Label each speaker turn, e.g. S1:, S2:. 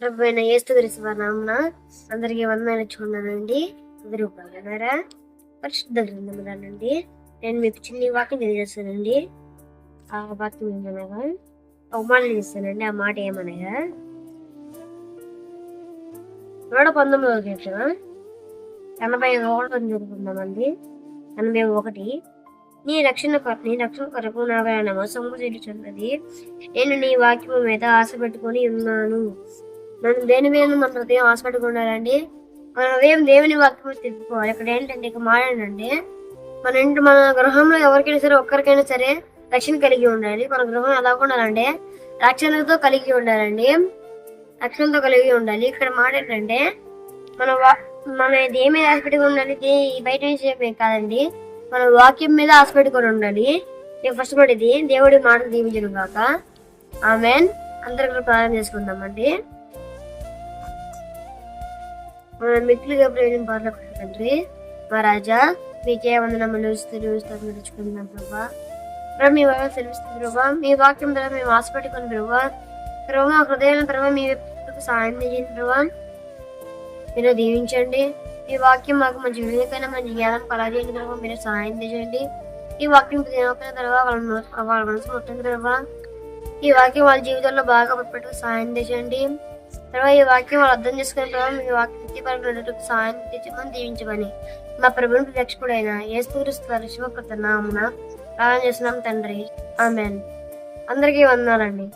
S1: ప్రభుత్వ అయిన ఏస్తు నామన అందరికి వందనాలు ఇచ్చుకున్నానండి అందరూ బాగున్నారా? పరిశుద్ధ గ్రంథములానండి. నేను మీకు చిన్ని వాక్యం తెలియజేస్తానండి. ఆ వాక్యం ఏమనగా అవమానం చేస్తానండి. ఆ మాట ఏమనగా నూట పంతొమ్మిదవ కీర్తన ఎనభై ఒకటి జరుపుకుందామండి ఎనభై ఒకటి నీ రక్షణ నీ రక్షణ కొరకు నా ప్రయాణము సొమ్ము నేను నీ వాక్యము మీద ఆశ పెట్టుకొని ఉన్నాను. మనం దేని మీద మన హృదయం ఆశ ఉండాలండి? మన హృదయం దేవుని వాక్యం తిప్పుకోవాలి ఇక్కడ ఏంటంటే ఇక మాడండి మన ఇంటి మన గృహంలో ఎవరికైనా సరే ఒక్కరికైనా సరే రక్షణ కలిగి ఉండాలి. మన గృహం ఎలా ఉండాలంటే రక్షణతో కలిగి ఉండాలండి. రక్షణతో కలిగి ఉండాలి. ఇక్కడ మాట ఏంటంటే మన వా- మన దేని ఆశపెట్టుకుని ఉండాలి? దే- బయట నుంచి కాదండి. మన వాక్యం మీద ఆశపెట్టుకొని ఉండాలి. నేను ఫస్ట్ పడేది దేవుడి మాటలు దీవించడం కాక. ఆమెన్. అందరికీ ప్రారంభం ప్రార్థన చేసుకుందామండి. మిక్కులుగా ప్రేమ పాటలు తండ్రి. మా రాజా మీకే వందనములు స్థితి తెచ్చుకుంటున్నాం ప్రభా. ప్రభా మీ వాక్యం సెలవిస్తుంది ప్రభా. మీ వాక్యం ద్వారా మేము ఆశపెట్టుకుని ప్రభా. ప్రభా మా హృదయం ప్రభా మీ వైపుకు సాయం చేయండి ప్రభా. మీరు దీవించండి. ఈ వాక్యం మాకు మంచి వివేకైనా మంచి జ్ఞానం పరాజయండి ప్రభా. మీరు సహాయం చేయండి. ఈ వాక్యం తినకపోయిన తర్వాత వాళ్ళ మనసు- వాళ్ళ మనసు మొత్తం ప్రభా. ఈ వాక్యం వాళ్ళ జీవితంలో బాగా పెట్టుకు సహాయం చేయండి. తర్వాత ఈ వాక్యం వాళ్ళు అర్థం చేసుకునే ప్రభావం ఈ వాక్యం నిత్యపరమైనటువంటి సహాయం తెచ్చుకొని దీవించమని. మా ప్రభుని రక్షకుడైన ఏస్తుక్రీస్తు శివకృత నామున ప్రార్థన చేస్తున్నాం తండ్రి. ఆమెన్. అందరికీ వందనాలండి.